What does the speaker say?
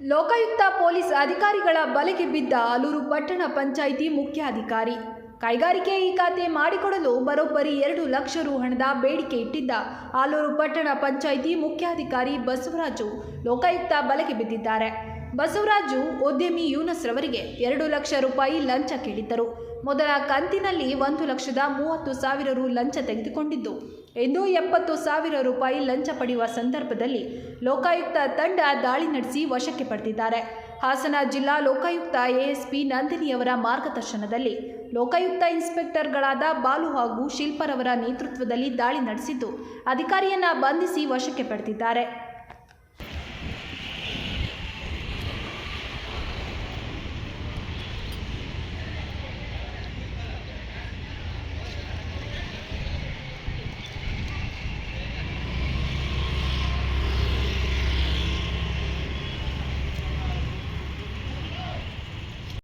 Lokayukta police ಅಧಿಕಾರಿಗಳ ಬಲೆಗೆ ಬಿದ್ದ ಆಲೂರು ಪಟ್ಟಣ ಪಂಚಾಯಿತಿ ಮುಖ್ಯಾಧಿಕಾರಿ. ಕೈಗಾರಿಕೆ ಈ ಖಾತೆ ಮಾಡಿಕೊಡಲು ಬರೋಬ್ಬರಿ ಎರಡು ಲಕ್ಷ ರು ಹಣದ ಬೇಡಿಕೆ ಇಟ್ಟಿದ್ದ ಆಲೂರು ಪಟ್ಟಣ ಪಂಚಾಯಿತಿ ಮುಖ್ಯಾಧಿಕಾರಿ ಬಸವರಾಜು ಲೋಕಾಯುಕ್ತ ಬಲೆಗೆ ಬಿದ್ದಿದ್ದಾರೆ. ಬಸವರಾಜು ಉದ್ಯಮಿ ಯೂನಸ್ ರವರಿಗೆ ಎರಡು ಲಕ್ಷ ರೂಪಾಯಿ ಲಂಚ ಕೇಳಿದ್ದರು. ಮೊದಲ ಕಂತಿನಲ್ಲಿ ಒಂದು ಲಕ್ಷದ ಮೂವತ್ತು ಸಾವಿರ ರು ಲಂಚ ತೆಗೆದುಕೊಂಡಿದ್ದು, ಇನ್ನೂ ಎಪ್ಪತ್ತು ಸಾವಿರ ರೂಪಾಯಿ ಲಂಚ ಪಡೆಯುವ ಸಂದರ್ಭದಲ್ಲಿ ಲೋಕಾಯುಕ್ತ ತಂಡ ದಾಳಿ ನಡೆಸಿ ವಶಕ್ಕೆ ಪಡೆದಿದ್ದಾರೆ. ಹಾಸನ ಜಿಲ್ಲಾ ಲೋಕಾಯುಕ್ತ ಎಎಸ್ಪಿ ನಂದಿನಿಯವರ ಮಾರ್ಗದರ್ಶನದಲ್ಲಿ ಲೋಕಾಯುಕ್ತ ಇನ್ಸ್ಪೆಕ್ಟರ್ಗಳಾದ ಬಾಲು ಹಾಗೂ ಶಿಲ್ಪರವರ ನೇತೃತ್ವದಲ್ಲಿ ದಾಳಿ ನಡೆಸಿದ್ದು, ಅಧಿಕಾರಿಯನ್ನ ಬಂಧಿಸಿ ವಶಕ್ಕೆ ಪಡೆದಿದ್ದಾರೆ.